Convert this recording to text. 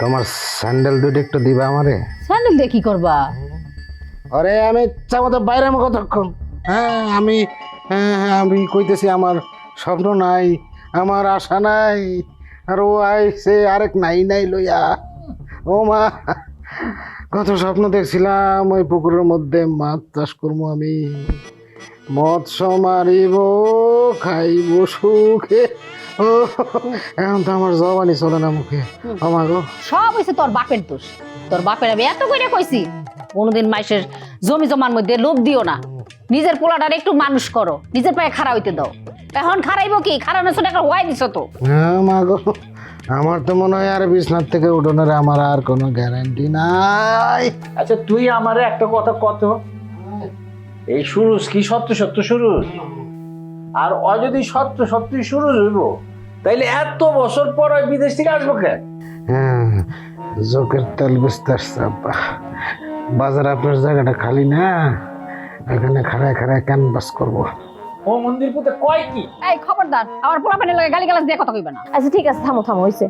তোমার স্যান্ডেল দুটো একটু দিবা আমারে? স্যান্ডেল দিয়ে কি করবা? আরে আমি চাবো তো বাইরে আমার কতক্ষণ হ্যাঁ আমি হ্যাঁ হ্যাঁ আমি কইতেছি আমার স্বপ্ন নাই আমার আশা নাই আর ও আইসে আরেক নাই নাই লইয়া। ও মা কত স্বপ্ন দেখছিলাম ওই পুকুরের মধ্যে মাছ চাষ করব আমি। মৎস্য মারিব। খাইব সুখে। ও এখন তো আমার জবানি চলে না মুখে। আমাগো। সব হইছে তোর বাপের দোষ। তোর বাপের আমি এত কইরা কইছি কোনোদিন মাইসের জমি জমার মধ্যে লোভ দিও না। নিজের পোলাটার একটু মানুষ করো নিজের পায়ে খাড়া হইতে দাও। এখন খারাইব কি? খারানোর ছোট একটা হওয়াই দিছ তো। হ্যাঁ মাগো আমার তো মনে হয় আর বিছনার থেকে উঠোনের আমার আর কোনো গ্যারান্টি নাই। আচ্ছা তুই আমারে একটা কথা কত? এই সুরুজ কি সত্য সত্য সুরুজ? আর ও যদি সত্য সত্যি শুরু হইব। তাইলে এত বছর পর ওই বিদেশ থেকে আসব কেন হ্যাঁ জোকের তেল বিস্তার বাজার আপনার জায়গাটা খালি না? এখানে খাড়ায় খাড়ায় ক্যানভাস করব। ও মন্দির পুতে কয় কি? এই খবরদার আমার পোলা পানি লাগে গালি গালাস দিয়ে কথা কইবা না। আচ্ছা ঠিক আছে থামো থামো হয়েছে